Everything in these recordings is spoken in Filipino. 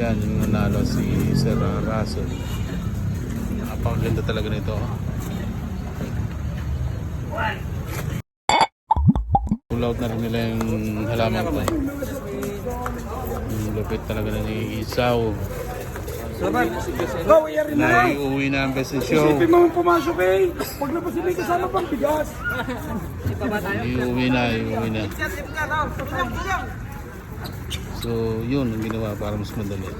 Yan, yung nanalo si Sir Russell. Napakaganda talaga nito. Pull out na rin nila yung halaman ko. Yung lupit talaga na ni Isaw. Na. Naiuwi na ang best in show. Isipin mo pumasok eh. Pag napasin may kasama pang bigas. Iuwi na, iuwi na. So, yun ang ginawa para mas madali.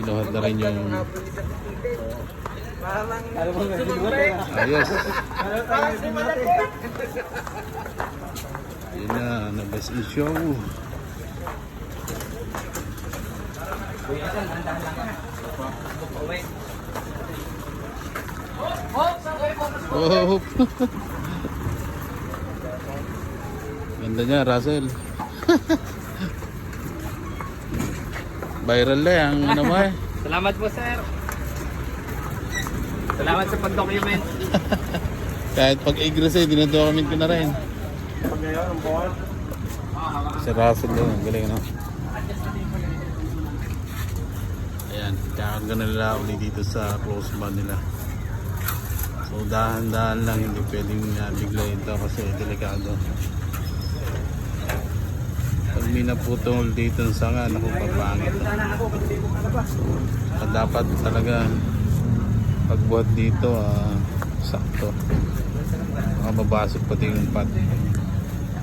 Binuhat na rin yung ayos. Yun na, na best in show. Oh. Ganda niya, Russell. Viral na yan, ano mo eh. Salamat po, sir. Salamat sa pag-document. Kahit pag igres eh, dinadocument ko na rin. Pag ngayon, ang buwan. Si Russell yun, ang galing no? Ayan, kakagana nila ulit dito sa close band nila. So dahan-dahan lang, hindi pwedeng uh, bigla ito kasi delikado. Pag may naputol dito ng sanga, naku, papangit. Kaya dapat talaga pagbuhat dito, ah, sakto. Baka mabasok pati yung pat.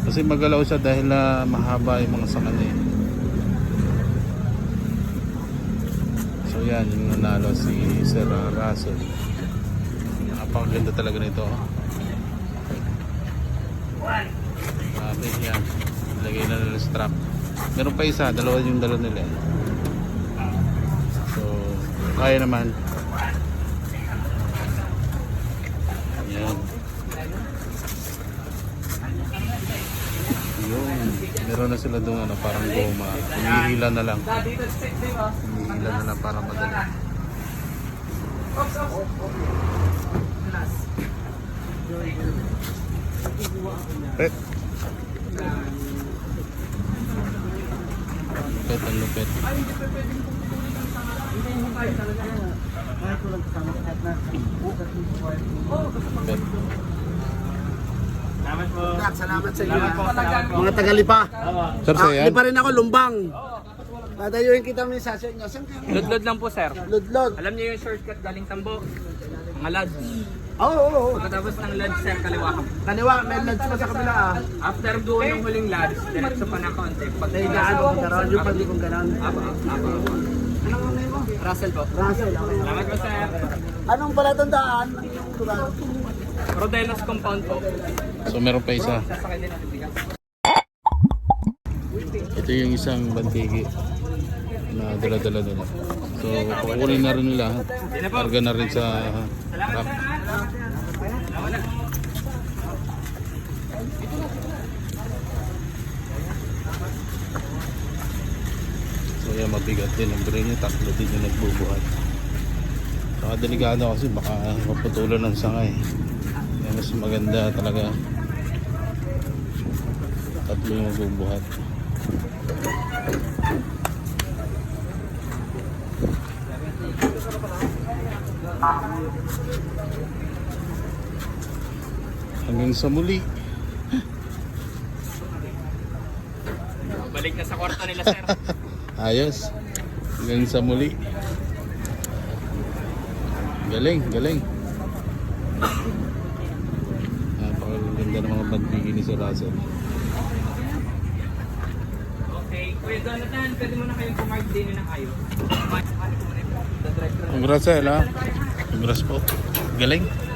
Kasi magalaw siya dahil na mahaba yung mga sanga niya. eh. So yan, yung nanalo si Sir Russell. Napakaganda talaga nito. Grabe yan. Lagay na nila strap. Meron pa isa, dalawa yung dalawa nila. eh. So, kaya naman. Yan. Yun. Meron na sila doon ano, parang goma. Hinihila na lang. Hinihila na lang para madali. Pet. Lupet ang lupet. Lupet. Salamat po. Salamat sa Salamat po. Salamat po. Mga tagalipa. Sir, Ah, sa'yo yan? di pa rin ako lumbang. Dadayuin kita mo sa inyo. Saan ka? Ludlod lang po, sir. Ludlod. Alam niyo yung shortcut galing Tambo? Mga lads. Oo, oo, oo. Pagkatapos ng lads, sir, kaliwa ka. Kaniwa, may lads pa sa kabila ah. After doon yung huling lads, diretso pa na kaunti. Pag May daan ko karon, yung pag kong ganon. Apa, apa, apa. Anong name mo? Russell po. Russell, okay. Salamat po, sir. Anong palatandaan? Anong lugar? Rodenos compound po. So meron pa isa. Ito yung isang bantigi na dala-dala nila. So kukunin na rin nila. Karga na rin sa truck. So yan mabigat din ang brain niya. Tatlo din yung nagbubuhat. Saka delikado kasi baka maputulan ng sangay. Kaya mas maganda talaga tatlo yung magbubuhat. Hanggang sa muli. Balik na sa kwarto nila, sir. Ayos. Hanggang sa muli. Galing, galing. Napakaganda ng mga bandigi ni Sir Russell. Okay, Kuya Jonathan, pwede mo na kayong pumark din na kayo. Congrats, Sir, ha? Congrats po. Galing.